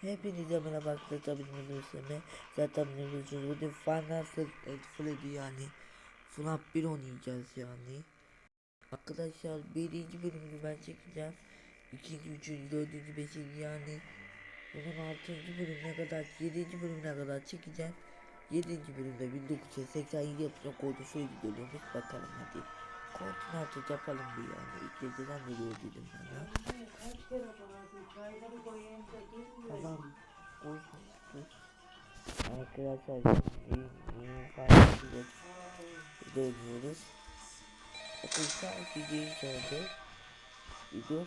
Hepinize merhaba tabii Müslüme zaten biliyorsunuz bugün Final Freddy yani FNAF 1 oynayacağız yani. Arkadaşlar birinci bölümünü ben çekeceğim. İkinci, üçüncü, dördüncü, beşinci yani. Bunun altıncı bölümüne kadar yedinci bölümüne kadar çekeceğim. Yedinci bölümde 1987 yapacağım kodu Freddy geliyormuş bakalım hadi Koordinatı yapalım bir yani ilk geceden? Çayları koyayım da gelmiyor. Tamam. Arkadaşlar yeni farklı dönüyoruz. Arkadaşlar videoyu sordu. Video.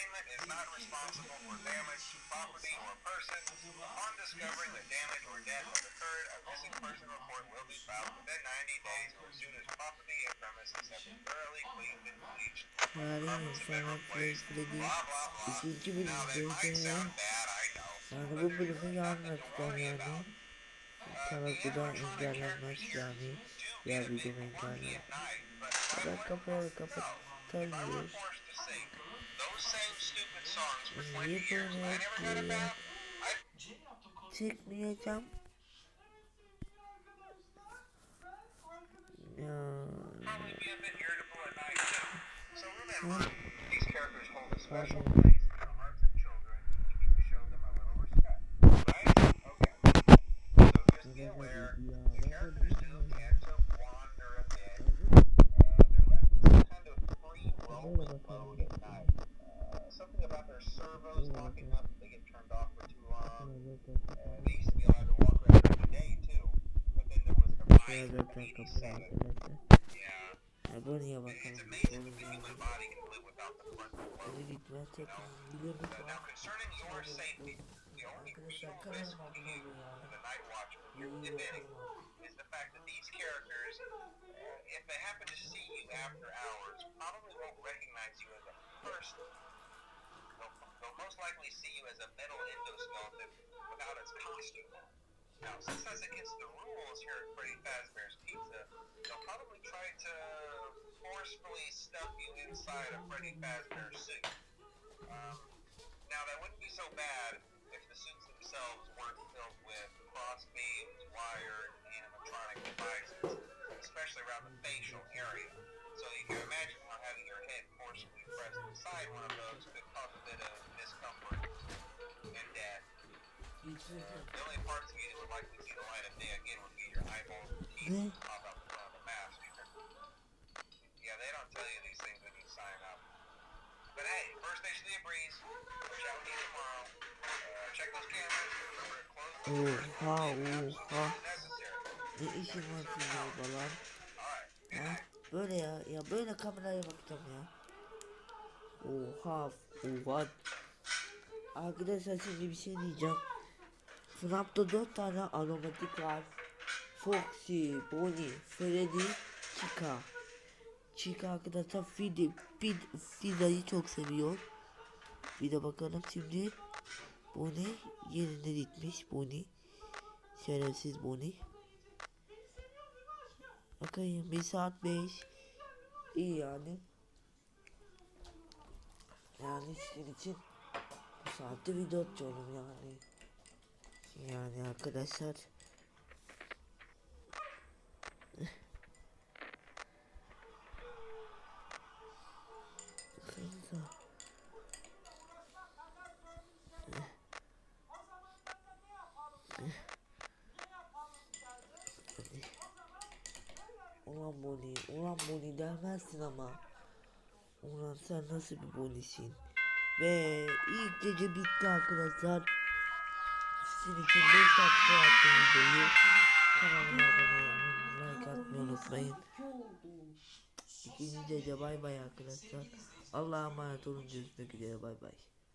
Entertainment is not responsible for damage to property or person. Upon discovering that damage or death has occurred, a missing person report will be filed within 90 days or as soon as property and premises have been thoroughly cleaned and bleached. Tarih insanlar Freddy Blah, blah, blah. ikinci same stupid songs for 20 years. I never heard about. Take me a jump. No. Probably be a bit irritable at night. So remember, these characters hold a special place. The characters wander a bit. Uh, they're left kind of free mode at night. Something about their servos locking up if they get turned off for too long. Uh, they used to be allowed to walk around every day too, but then there was the Şöyle rise zaten of kapı 87. arkadaşlar. Yeah, Ya buraya it's bakalım. amazing the human body can live without the front door. Hadi gitmez tekrar biliyor Uh, musun? Now, concerning your safety, the only real risk to you the Night İyi if any, is the fact that these characters, uh, if they happen to see you after hours, probably won't recognize you as a person. Likely see you as a metal endoskeleton without its costume. Now, since that's against the rules here at Freddy Fazbear's Pizza, they'll probably try to forcefully stuff you inside a Freddy Fazbear suit. Um, now, that wouldn't be so bad if the suits themselves weren't filled with cross beams, wired, animatronic devices, especially around the facial area. So you can imagine how having your head forcibly pressed inside one of those could cause a bit of discomfort and death. The only you that would likely see the light of day again would be your eyeballs teeth that pop the the mask. Yeah, they don't tell you these things when you sign up. But hey, first the breeze. We'll chat with you tomorrow. Uh, check those cameras. Remember to close the böyle kameraya bakacağım ya. Oha. Oha. Arkadaşlar şimdi bir şey diyeceğim. FNAF'ta 4 tane aromatik var. Foxy, Bonnie, Freddy, Chica. Chica arkadaşlar Fidi, Fid, Fida'yı çok seviyor. Bir de bakalım şimdi. Bonnie yerine gitmiş Bonnie. Şerefsiz Bonnie. Bakayım bir saat 5. İyi yani. Yani sizin için bu saatte video atıyorum yani. Yani arkadaşlar. Ulan Moni, ulan Moni demezsin ama. Ulan sen nasıl bir Moni'sin? Ve ilk gece bitti arkadaşlar. Sizin için 5 dakika yaptım videoyu. Kanalıma abone olmayı, like atmayı unutmayın. İkinci gece bay bay arkadaşlar. Allah'a emanet olun. Görüşmek üzere bay bay.